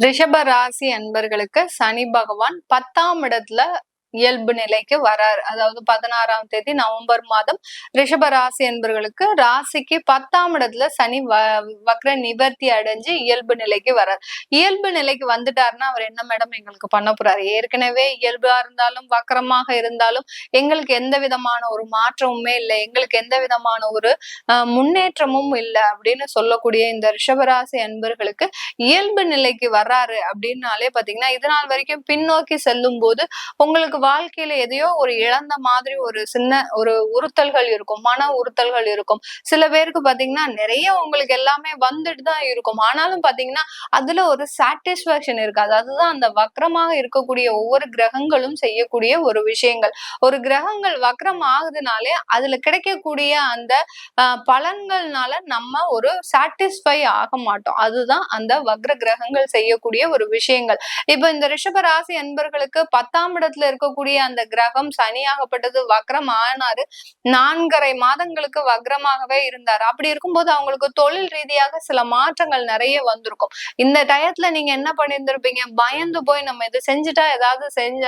ரிஷப ராசி அன்பர்களுக்கு சனி பகவான் பத்தாம் இடத்துல இயல்பு நிலைக்கு வராரு. அதாவது பதினாறாம் தேதி நவம்பர் மாதம் ரிஷப ராசி என்பவர்களுக்கு ராசிக்கு பத்தாம் இடத்துல சனி வ வக்ர நிவர்த்தி அடைஞ்சு இயல்பு நிலைக்கு வரார். இயல்பு நிலைக்கு வந்துட்டாருன்னா அவர் என்ன மேடம் எங்களுக்கு பண்ண போறாரு? ஏற்கனவே இயல்பா இருந்தாலும் வக்கரமாக இருந்தாலும் எங்களுக்கு எந்த விதமான ஒரு மாற்றமுமே இல்லை. எங்களுக்கு எந்த விதமான ஒரு முன்னேற்றமும் இல்லை அப்படின்னு சொல்லக்கூடிய இந்த ரிஷபராசி அன்பர்களுக்கு இயல்பு நிலைக்கு வர்றாரு அப்படின்னாலே பாத்தீங்கன்னா இதனால் வரைக்கும் பின்னோக்கி செல்லும் போது உங்களுக்கு வாழ்க்கையில எதையோ ஒரு இழந்த மாதிரி ஒரு சின்ன ஒரு உறுத்தல்கள் இருக்கும் மன உறுத்தல்கள் இருக்கும். சில பேருக்கு பாத்தீங்கன்னா நிறைய உங்களுக்கு எல்லாமே வந்துட்டு தான் இருக்கும். ஆனாலும் பாத்தீங்கன்னா அதுல ஒரு சாட்டிஸ்பாக்சன் இருக்காது அதுதான் அந்த வக்ரமாக இருக்கக்கூடிய ஒவ்வொரு கிரகங்களும் செய்யக்கூடிய ஒரு விஷயங்கள். ஒரு கிரகங்கள் வக்ரம் ஆகுதுனாலே அதுல கிடைக்கக்கூடிய அந்த பலன்கள்னால நம்ம ஒரு சாட்டிஸ்ஃபை ஆக மாட்டோம். அதுதான் அந்த வக்ர கிரகங்கள் செய்யக்கூடிய ஒரு விஷயங்கள். இப்ப இந்த ரிஷப ராசி அன்பர்களுக்கு பத்தாம் இடத்துல இருக்க இருக்கக்கூடிய அந்த கிரகம் சனியாகப்பட்டது வக்ரம் ஆனாரு. நான்கரை மாதங்களுக்கு வக்ரமாகவே இருந்தார். அப்படி இருக்கும்போது அவங்களுக்கு தொழில் ரீதியாக சில மாற்றங்கள் நிறைய வந்திருக்கும். இந்த டயத்துல நீங்க என்ன பண்ணியிருந்திருப்பீங்க? பயந்து போய் நம்ம இது செஞ்சுட்டா ஏதாவது செஞ்ச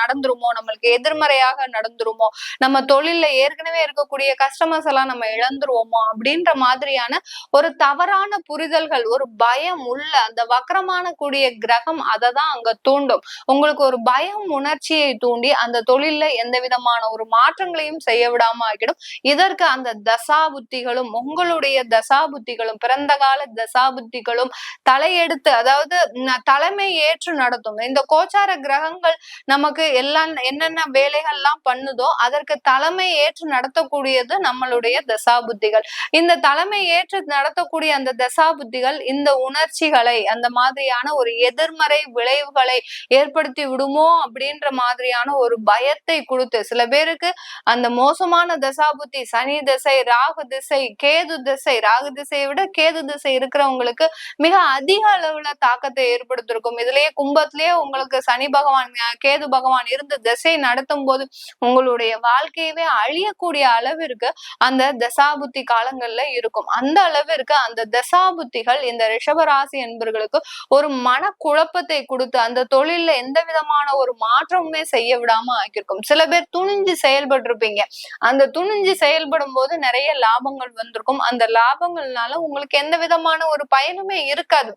நடந்துருமோ? நம்மளுக்கு எதிர்மறையாக நடந்துருமோ? நம்ம தொழில்ல ஏற்கனவே இருக்கக்கூடிய கஸ்டமர்ஸ் எல்லாம் நம்ம இழந்துருவோமோ? அப்படின்ற மாதிரியான ஒரு தவறான புரிதல்கள் ஒரு பயம் உள்ள அந்த வக்கரமான கூடிய கிரகம் அதை தான் அங்க தூண்டும். உங்களுக்கு ஒரு பயம் உணர்ச்சியை தூண்டி அந்த தொழில்ல எந்த விதமான ஒரு மாற்றங்களையும் செய்ய விடாம ஆகிடும் இதற்கு அந்த தசா புத்திகளும் உங்களுடைய தசா புத்திகளும் பிறந்த கால தசா புத்திகளும் தலையெடுத்து அதாவது தலைமை ஏற்று நடத்தும். இந்த கோச்சார கிரகங்கள் நமக்கு எல்லாம் என்னென்ன வேலைகள்லாம் பண்ணுதோ அதற்கு தலைமை ஏற்று நடத்தக்கூடியது நம்மளுடைய தசா புத்திகள் இந்த தலைமை ஏற்று நடத்தக்கூடிய அந்த தசா புத்திகள் இந்த உணர்ச்சிகளை அந்த மாதிரியான ஒரு எதிர்மறை விளைவுகளை ஏற்படுத்தி விடுமோ அப்படின்ற மாதிரியான மாதிரியான ஒரு பயத்தை கொடுத்து சில பேருக்கு அந்த மோசமான தசாபுத்தி சனி திசை ராகு திசை கேது திசை ராகு திசையை விட கேது திசை இருக்கிறவங்களுக்கு மிக அதிக அளவுல தாக்கத்தை ஏற்படுத்திருக்கும். இதுலயே கும்பத்திலேயே உங்களுக்கு சனி பகவான் கேது பகவான் இருந்து திசை நடத்தும் போது உங்களுடைய வாழ்க்கையவே அழியக்கூடிய அளவிற்கு அந்த தசாபுத்தி காலங்கள்ல இருக்கும். அந்த அளவிற்கு அந்த தசாபுத்திகள் இந்த ரிஷபராசி என்பர்களுக்கு ஒரு மன குழப்பத்தை கொடுத்து அந்த தொழில்ல எந்த விதமான ஒரு மாற்றமுமே செய்ய விடாம ஆக்கியிருக்கும். சில பேர் துணிஞ்சு செயல்பட்டிருப்பீங்க. அந்த துணிஞ்சு செயல்படும் போது நிறைய லாபங்கள் வந்திருக்கும். அந்த லாபங்கள்னால உங்களுக்கு எந்த விதமான ஒரு பயனுமே இருக்காது.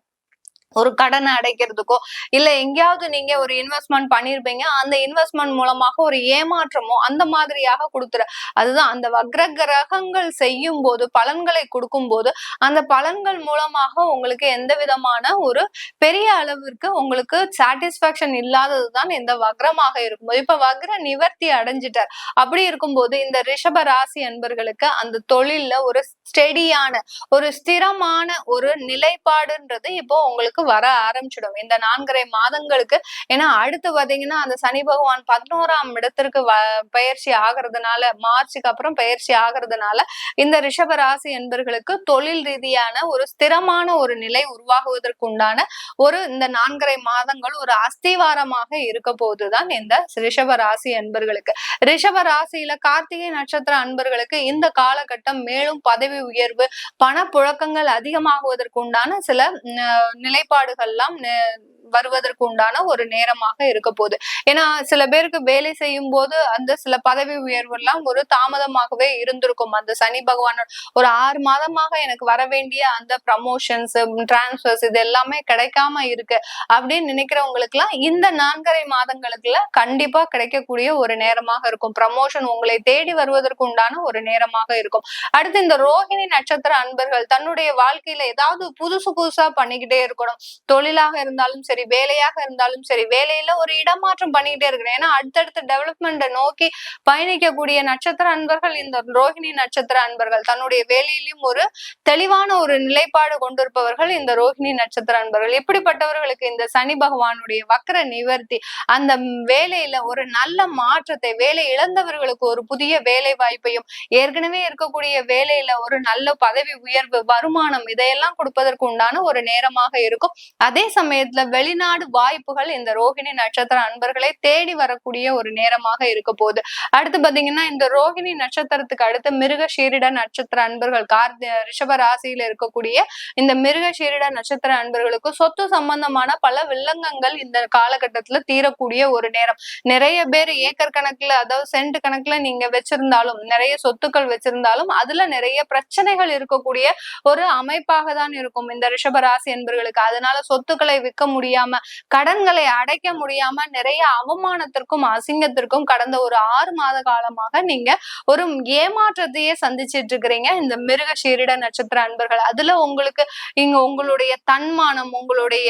ஒரு கடனை அடைக்கிறதுக்கோ இல்ல எங்கேயாவது நீங்க ஒரு இன்வெஸ்ட்மெண்ட் பண்ணிருப்பீங்க அந்த இன்வெஸ்ட்மெண்ட் மூலமாக ஒரு ஏமாற்றமோ அந்த மாதிரியாக கொடுத்துற அதுதான் அந்த வக்ர கிரகங்கள் செய்யும் போது பலன்களை கொடுக்கும் போது அந்த பலன்கள் மூலமாக உங்களுக்கு எந்த விதமான ஒரு பெரிய அளவிற்கு உங்களுக்கு சாட்டிஸ்பாக்சன் இல்லாததுதான் இந்த வக்ரமாக இருக்கும்போது. இப்ப வக்ர நிவர்த்தி அடைஞ்சிட்டார். அப்படி இருக்கும்போது இந்த ரிஷப ராசி அன்பர்களுக்கு அந்த தொழில்ல ஒரு ஸ்டெடியான ஒரு ஸ்திரமான ஒரு நிலைப்பாடுன்றது இப்போ உங்களுக்கு உங்களுக்கு வர ஆரம்பிச்சிடும். இந்த நான்கரை மாதங்களுக்கு ஏன்னா அடுத்து பாத்தீங்கன்னா அந்த சனி பகவான் பதினோராம் இடத்திற்கு பயிற்சி ஆகிறதுனால மார்ச்சுக்கு அப்புறம் பயிற்சி ஆகிறதுனால இந்த ரிஷப ராசி என்பர்களுக்கு தொழில் ரீதியான ஒரு ஸ்திரமான ஒரு நிலை உருவாகுவதற்கு உண்டான ஒரு இந்த நான்கரை மாதங்கள் ஒரு அஸ்திவாரமாக இருக்க போதுதான் இந்த ரிஷப ராசி அன்பர்களுக்கு ரிஷப ராசியில கார்த்திகை நட்சத்திர அன்பர்களுக்கு இந்த காலகட்டம் மேலும் பதவி உயர்வு பணப்புழக்கங்கள் அதிகமாகுவதற்கு உண்டான சில நிலை நிலைப்பாடுகள்லாம் வருவதற்கு உண்டான ஒரு நேரமாக இருக்க போகுது. ஏன்னா சில பேருக்கு வேலை செய்யும் போது அந்த சில பதவி உயர்வு எல்லாம் ஒரு தாமதமாகவே இருந்திருக்கும். அந்த சனி பகவான் ஒரு ஆறு மாதமாக எனக்கு வர வேண்டிய அந்த ப்ரமோஷன்ஸ் டிரான்ஸ்பர்ஸ் இது எல்லாமே கிடைக்காம இருக்கு அப்படின்னு நினைக்கிறவங்களுக்கு எல்லாம் இந்த நான்கரை மாதங்களுக்குள்ள கண்டிப்பா கிடைக்கக்கூடிய ஒரு நேரமாக இருக்கும். ப்ரமோஷன் உங்களை தேடி வருவதற்கு உண்டான ஒரு நேரமாக இருக்கும். அடுத்து இந்த ரோஹிணி நட்சத்திர அன்பர்கள் தன்னுடைய வாழ்க்கையில ஏதாவது புதுசு புதுசா பண்ணிக்கிட்டே இருக்கணும். தொழிலாக இருந்தாலும் சரி சரி வேலையாக இருந்தாலும் சரி வேலையில ஒரு இடமாற்றம் பண்ணிக்கிட்டே இருக்கிறேன் ஏன்னா அடுத்தடுத்த டெவலப்மெண்ட்டை நோக்கி பயணிக்கக்கூடிய நட்சத்திர அன்பர்கள் இந்த ரோஹிணி நட்சத்திர அன்பர்கள் தன்னுடைய வேலையிலும் ஒரு தெளிவான ஒரு நிலைப்பாடு கொண்டிருப்பவர்கள் இந்த ரோஹிணி நட்சத்திர அன்பர்கள். இப்படிப்பட்டவர்களுக்கு இந்த சனி பகவானுடைய வக்கர நிவர்த்தி அந்த வேலையில ஒரு நல்ல மாற்றத்தை வேலை இழந்தவர்களுக்கு ஒரு புதிய வேலை வாய்ப்பையும் ஏற்கனவே இருக்கக்கூடிய வேலையில ஒரு நல்ல பதவி உயர்வு வருமானம் இதையெல்லாம் கொடுப்பதற்கு உண்டான ஒரு நேரமாக இருக்கும். அதே சமயத்துல வெளி வெளிநாடு வாய்ப்புகள் இந்த ரோஹிணி நட்சத்திர அன்பர்களை தேடி வரக்கூடிய ஒரு நேரமாக இருக்க போகுது. அடுத்து பாத்தீங்கன்னா இந்த ரோஹிணி நட்சத்திரத்துக்கு அடுத்து மிருக சீரிட நட்சத்திர அன்பர்கள் கார் ரிஷப ராசியில இருக்கக்கூடிய இந்த மிருக சீரிட நட்சத்திர அன்பர்களுக்கு சொத்து சம்பந்தமான பல வில்லங்கங்கள் இந்த காலகட்டத்துல தீரக்கூடிய ஒரு நேரம். நிறைய பேர் ஏக்கர் கணக்குல அதாவது சென்ட் கணக்குல நீங்க வச்சிருந்தாலும் நிறைய சொத்துக்கள் வச்சிருந்தாலும் அதுல நிறைய பிரச்சனைகள் இருக்கக்கூடிய ஒரு அமைப்பாக தான் இருக்கும் இந்த ரிஷபராசி என்பர்களுக்கு அதனால சொத்துக்களை விற்க முடியாம கடன்களை அடைக்க முடியாம நிறைய அவமானத்திற்கும் அசிங்கத்திற்கும் கடந்த ஒரு ஆறு மாத காலமாக நீங்க ஒரு ஏமாற்றத்தையே சந்திச்சிட்டு இருக்கிறீங்க. இந்த மிருக சீரிட நட்சத்திர அன்பர்கள் அதுல உங்களுக்கு இங்க உங்களுடைய தன்மானம் உங்களுடைய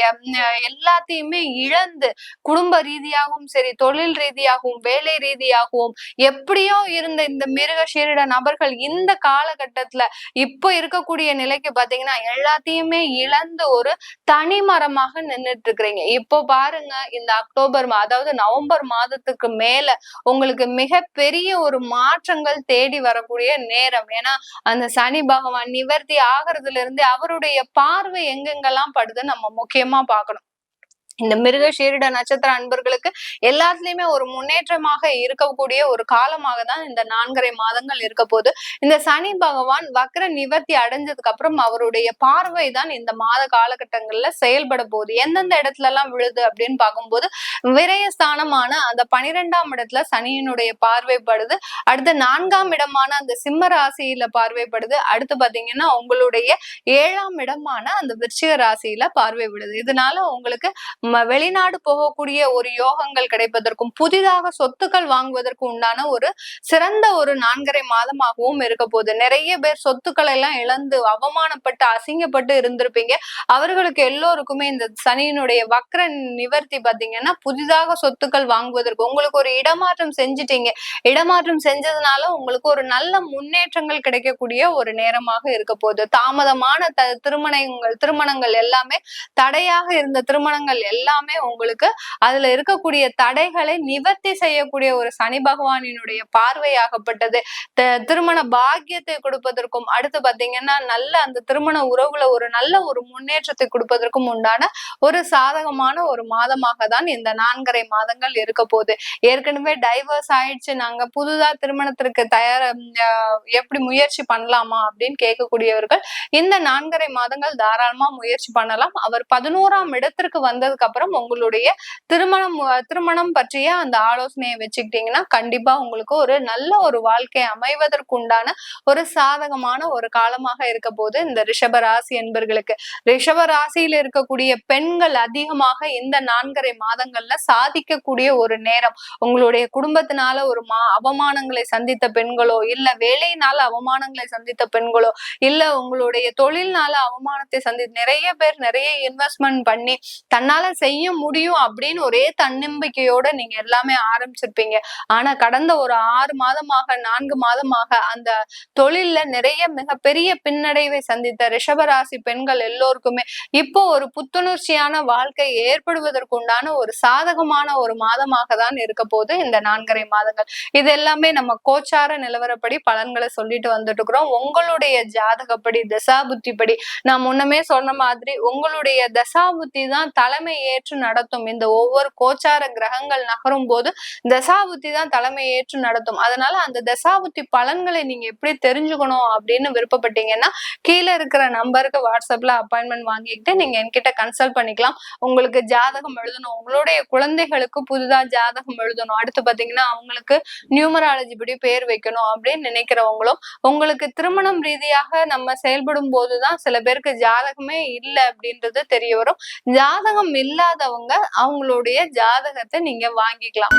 எல்லாத்தையுமே இழந்து குடும்ப ரீதியாகவும் சரி தொழில் ரீதியாகவும் வேலை ரீதியாகவும் எப்படியோ இருந்த இந்த மிருக சீரிட நபர்கள் இந்த காலகட்டத்துல இப்போ இருக்கக்கூடிய நிலைக்கு பாத்தீங்கன்னா எல்லாத்தையுமே இழந்து ஒரு தனிமரமாக நின்றுட்டு இருக்கிறீங்க இப்போ பாருங்க இந்த அக்டோபர் அதாவது நவம்பர் மாதத்துக்கு மேல உங்களுக்கு மிக பெரிய ஒரு மாற்றங்கள் தேடி வரக்கூடிய நேரம். ஏன்னா அந்த சனி பகவான் நிவர்த்தி ஆகிறதுல இருந்து அவருடைய பார்வை எங்கெங்கெல்லாம் படுது நம்ம முக்கியமா பார்க்கணும். இந்த மிருக ஷீரிட நட்சத்திர அன்பர்களுக்கு எல்லாத்துலயுமே ஒரு முன்னேற்றமாக இருக்கக்கூடிய ஒரு காலமாக தான் இந்த நான்கரை மாதங்கள் இருக்க போது இந்த சனி பகவான் வக்ர நிவர்த்தி அடைஞ்சதுக்கு அப்புறம் அவருடைய பார்வை தான் இந்த மாத காலகட்டங்கள்ல செயல்பட போகுது. எந்தெந்த இடத்துல எல்லாம் விழுது அப்படின்னு பார்க்கும்போது விரயஸ்தானமான அந்த பனிரெண்டாம் இடத்துல சனியினுடைய பார்வைப்படுது அடுத்து நான்காம் இடமான அந்த சிம்ம ராசியில பார்வைப்படுது அடுத்து பாத்தீங்கன்னா உங்களுடைய ஏழாம் இடமான அந்த விருச்சிக ராசியில பார்வை விடுது இதனால உங்களுக்கு வெளிநாடு போகக்கூடிய ஒரு யோகங்கள் கிடைப்பதற்கும் புதிதாக சொத்துக்கள் வாங்குவதற்கு உண்டான ஒரு சிறந்த ஒரு நான்கரை மாதமாகவும் இருக்க போகுது. நிறைய பேர் சொத்துக்களை எல்லாம் இழந்து அவமானப்பட்டு அசிங்கப்பட்டு இருந்திருப்பீங்க. அவர்களுக்கு எல்லோருக்குமே இந்த சனியினுடைய வக்ர நிவர்த்தி பாத்தீங்கன்னா புதிதாக சொத்துக்கள் வாங்குவதற்கு உங்களுக்கு ஒரு இடமாற்றம் செஞ்சுட்டீங்க. இடமாற்றம் செஞ்சதுனால உங்களுக்கு ஒரு நல்ல முன்னேற்றங்கள் கிடைக்கக்கூடிய ஒரு நேரமாக இருக்க போகுது. தாமதமான த திருமணங்கள் திருமணங்கள் எல்லாமே தடையாக இருந்த திருமணங்கள் எல்லாமே உங்களுக்கு அதுல இருக்கக்கூடிய தடைகளை நிவர்த்தி செய்யக்கூடிய ஒரு சனி பகவானினுடைய பார்வையாகப்பட்டது. திருமண பாக்கியத்தை கொடுப்பதற்கும் அடுத்து பாத்தீங்கன்னா நல்ல அந்த திருமண உறவுல ஒரு நல்ல ஒரு முன்னேற்றத்தை கொடுப்பதற்கும் உண்டான ஒரு சாதகமான ஒரு மாதமாக தான் இந்த நான்கரை மாதங்கள் இருக்க போகுது. ஏற்கனவே டைவர்ஸ் ஆயிடுச்சு. நாங்க புதுதா திருமணத்திற்கு தயார எப்படி முயற்சி பண்ணலாமா அப்படின்னு கேட்கக்கூடியவர்கள் இந்த நான்கரை மாதங்கள் தாராளமா முயற்சி பண்ணலாம். அவர் பதினோராம் இடத்திற்கு வந்ததுக்கு அப்புறம் உங்களுடைய திருமணம் திருமணம் பற்றிய அந்த ஆலோசனையை வச்சுக்கிட்டீங்கன்னா கண்டிப்பா உங்களுக்கு ஒரு நல்ல ஒரு வாழ்க்கை அமைவதற்கு உண்டான ஒரு சாதகமான ஒரு காலமாக இருக்க போது இந்த ரிஷப ராசி என்பர்களுக்கு. ரிஷப ராசியில் இருக்கக்கூடிய பெண்கள் அதிகமாக இந்த நான்கரை மாதங்கள்ல சாதிக்கக்கூடிய ஒரு நேரம். உங்களுடைய குடும்பத்தினால ஒரு மா அவமானங்களை சந்தித்த பெண்களோ இல்ல வேலையினால அவமானங்களை சந்தித்த பெண்களோ இல்ல உங்களுடைய தொழில்னால அவமானத்தை சந்தி நிறைய பேர் நிறைய இன்வெஸ்ட்மெண்ட் பண்ணி தன்னால செய்ய முடியும் அப்படின்னு ஒரே தன்னம்பிக்கையோட நீங்க எல்லாமே ஆரம்பிச்சிருப்பீங்க. ஆனா கடந்த ஒரு ஆறு மாதமாக நான்கு மாதமாக அந்த தொழில்ல நிறைய மிகப்பெரிய பின்னடைவை சந்தித்த ரிஷபராசி பெண்கள் எல்லோருக்குமே இப்போ ஒரு புத்துணர்ச்சியான வாழ்க்கை ஏற்படுவதற்குண்டான ஒரு சாதகமான ஒரு மாதமாக தான் இருக்க போது இந்த நான்கரை மாதங்கள். இது எல்லாமே நம்ம கோச்சார நிலவரப்படி பலன்களை சொல்லிட்டு வந்துட்டு இருக்கிறோம் உங்களுடைய ஜாதகப்படி தசா புத்திப்படி நான் முன்னமே சொன்ன மாதிரி உங்களுடைய தசா புத்தி தான் தலைமை ஏற்று நடத்தும். இந்த ஒவ்வொரு கோச்சார கிரகங்கள் நகரும் போது தசாபுத்தி தான் தலைமை ஏற்று நடத்தும். அதனால அந்த தசாபுத்தி பலன்களை நீங்க எப்படி தெரிஞ்சுக்கணும் அப்படின்னு விருப்பப்பட்டீங்கன்னா கீழே இருக்கிற நம்பருக்கு வாட்ஸ்அப்ல அப்பாயின்மெண்ட் வாங்கிக்கிட்டு நீங்க என்கிட்ட கன்சல்ட் பண்ணிக்கலாம். உங்களுக்கு ஜாதகம் எழுதணும். உங்களுடைய குழந்தைகளுக்கு புதுதா ஜாதகம் எழுதணும். அடுத்து பாத்தீங்கன்னா அவங்களுக்கு நியூமராலஜி படி பேர் வைக்கணும் அப்படின்னு நினைக்கிறவங்களும் உங்களுக்கு திருமணம் ரீதியாக நம்ம செயல்படும் போதுதான் சில பேருக்கு ஜாதகமே இல்லை அப்படின்றது தெரிய வரும். ஜாதகம் இல்லை இல்லாதவங்க அவங்களுடைய ஜாதகத்தை நீங்க வாங்கிக்கலாம்.